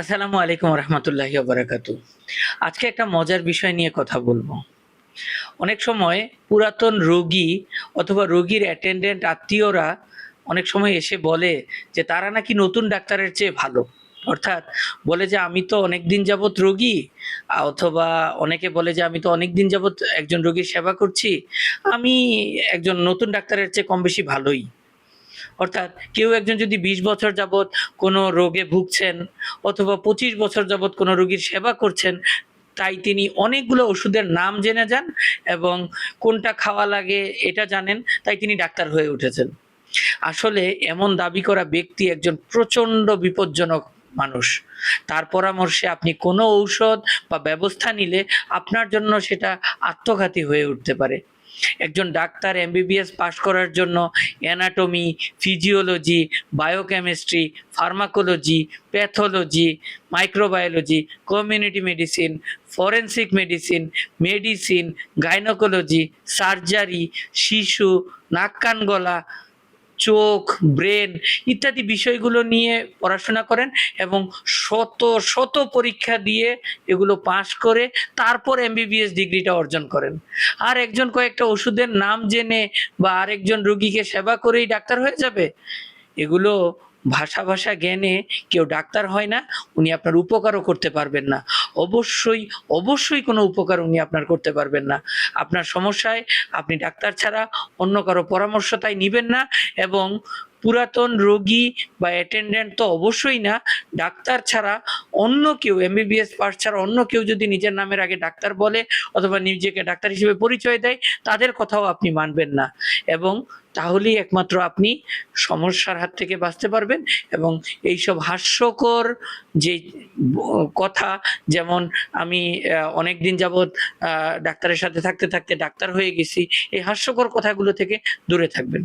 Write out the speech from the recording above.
আসসালামু আলাইকুম রহমতুল্লাহি বারাকাতু আজকে একটা মজার বিষয় নিয়ে কথা বলব। অনেক সময় পুরাতন রোগী অথবা রোগীর অ্যাটেন্ডেন্ট আত্মীয়রা অনেক সময় এসে বলে যে, তারা নাকি নতুন ডাক্তারের চেয়ে ভালো। অর্থাৎ বলে যে, আমি তো অনেক দিন যাবৎ রোগী। অথবা অনেকে বলে যে, আমি তো অনেক দিন যাবৎ একজন রোগীর সেবা করছি। আমি একজন নতুন ডাক্তারের চেয়ে কম বেশি ভালোই। অর্থাৎ কেউ একজন যদি বিশ বছর যাবৎ কোনো রোগে ভুগছেন অথবা পঁচিশ বছর যাবৎ কোনো রোগীর সেবা করছেন, তাই তিনি অনেকগুলো ওষুধের নাম জেনে যান এবং কোনটা খাওয়া লাগে এটা জানেন, তাই তিনি ডাক্তার হয়ে উঠেছেন। আসলে এমন দাবি করা ব্যক্তি একজন প্রচণ্ড বিপজ্জনক মানুষ। তার পরামর্শে আপনি কোনো ঔষধ বা ব্যবস্থা নিলে আপনার জন্য সেটা আত্মঘাতী হয়ে উঠতে পারে। একজন ডাক্তার এমবিবিএস পাশ করার জন্য anatomy physiology biochemistry pharmacology pathology microbiology community medicine forensic medicine medicine gynaecology surgery শিশু, নাক কান গলা চোখ, ব্রেন ইত্যাদি বিষয়গুলো নিয়ে পড়াশোনা করেন এবং শত শত পরীক্ষা দিয়ে এগুলো পাশ করে তারপর এমবিবিএস ডিগ্রিটা অর্জন করেন। আর একজন কয়েকটা ওষুধের নাম জেনে বা আরেকজন রুগীকে সেবা করেই ডাক্তার হয়ে যাবে, এগুলো ভাষা ভাষা জ্ঞানে কেউ ডাক্তার হয় না, উনি আপনার উপকারও করতে পারবেন না। অবশ্যই অবশ্যই কোনো উপকার উনি আপনার করতে পারবেন না। আপনার সমস্যায় আপনি ডাক্তার ছাড়া অন্য কারও পরামর্শ তাই নিবেন না এবং পুরাতন রোগী বা অ্যাটেন্ডেন্ট তো অবশ্যই না। ডাক্তার ছাড়া অন্য কেউ এমবিবিএস পাস ছাড়া অন্য কেউ যদি নিজের নামের আগে ডাক্তার বলে অথবা নিজেকে ডাক্তার হিসেবে পরিচয় দেয়, তাদের কথাও আপনি মানবেন না। এবং তাহলেই একমাত্র আপনি সমস্যার হাত থেকে বাঁচতে পারবেন এবং এইসব হাস্যকর যে কথা, যেমন আমি অনেক দিন যাবৎ ডাক্তারের সাথে থাকতে থাকতে ডাক্তার হয়ে গেছি, এই হাস্যকর কথাগুলো থেকে দূরে থাকবেন।